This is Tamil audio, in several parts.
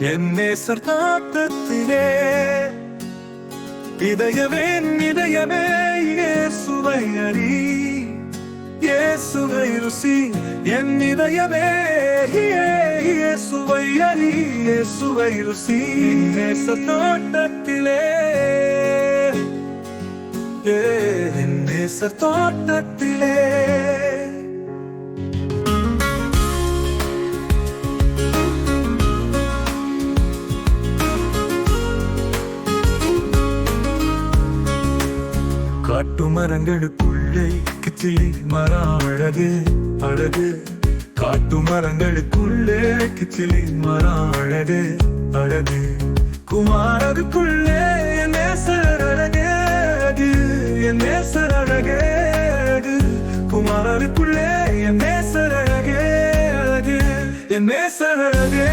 என் நேசர் தாத்தத்திலே இதயமே இதயமே இயேசுவை அறி இயேசுவை ருசி என் இதயமே இயேசுவை அறி இயேசுவை ருசி நேசர் நேசத்தோட்டத்திலே மரங்களுக்குள்ளே கிச்சிலி மரம் அழகு. அழகு காட்டு மரங்களுக்குள்ளே கிச்சிலி மரம் அழகு. அழகு குமாரருக்குள்ளே என் நேசர் அழகே அழகு என் நேசர் அழகே அழகு குமாரருக்குள்ளே என் நேசர் அழகே அழகு என் நேசர் அழகே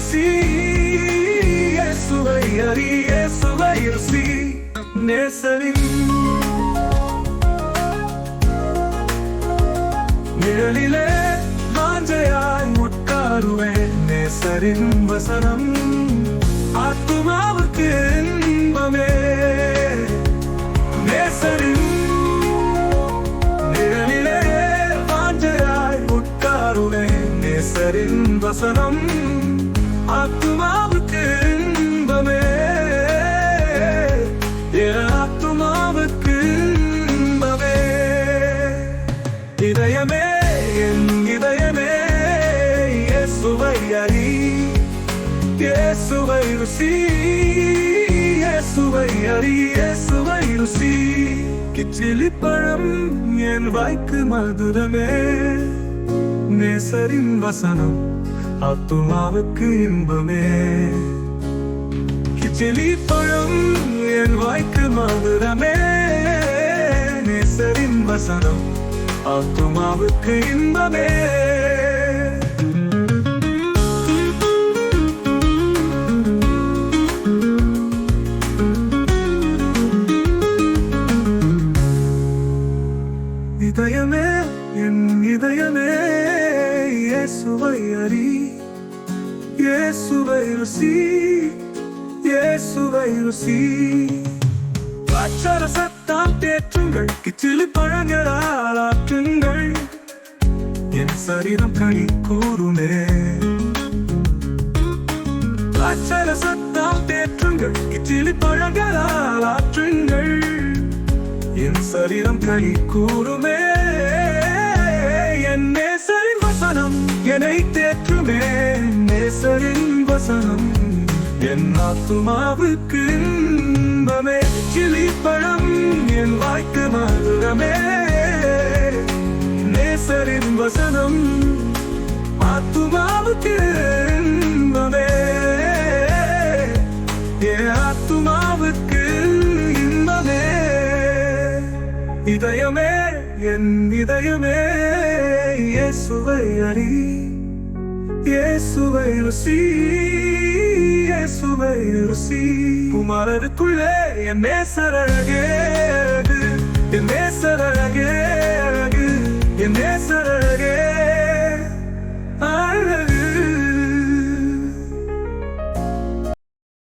இயேசுவை ருசி இயேசுவை அறி இயேசுவை நேசரின் நிழலிலே மாஞ்சையாய் உட்காருவேன். நேசரின் வசனம் ஆத்துமாவுக்கு இன்பமே. நேசரின் நிழலிலே வாஞ்சையாய் உட்காருவேன். நேசரின் வசனம் ஆத்துமாவுக்கு இன்பமே. என் ஆத்துமாவுக்கு இன்பமே. இதயமே என் இதயமே இயேசுவை அறி. இயேசுவை ருசி இயேசுவை அறி. இயேசுவை ருசி. கிச்சிலி பழம் என் வாய்க்கு மதுரமே. நேசரின் வசனம். ஆத்துமாவுக்கு இன்பமே. கிச்சிலி பழம் என் வாய்க்கு மதுரமே நேசரின் வசனம் ஆத்துமாவுக்கு இன்பமே. இதயமே என் இதயமே இயேசுவை அறி. இயேசுவை ருசி இயேசுவை ருசி. அச்சர சத்தாம் தேற்றுங்கள் கிச்சிலி பழங்களால் ஆற்றுங்கள். என் சரீரம் கனி கூறுமே. அச்சர சத்தாம் தேற்றுங்கள் கிச்சிலி பழங்களால் ஆற்றுங்கள். என் சரீரம் கனி கூறுமே. என் நேசரின் வசனம் என்னை நேசரின் வசனம். என் ஆத்துமாவுக்கு இன்பமே. கிளி பழம் என் வாய்க்கு மதுரமே. நேசரின் வசனம் ஆத்துமாவுக்கு இன்பமே. என் ஆத்துமாவுக்கு இன்பமே. இதயமே என் இதயமே இயேசுவை அறி. இயேசுவை ருசி இயேசுவை ருசி. குமாரருக்குள்ளே என் நேசரழகே அழகு என் நேசரழகே அழகு என் நேசரழகே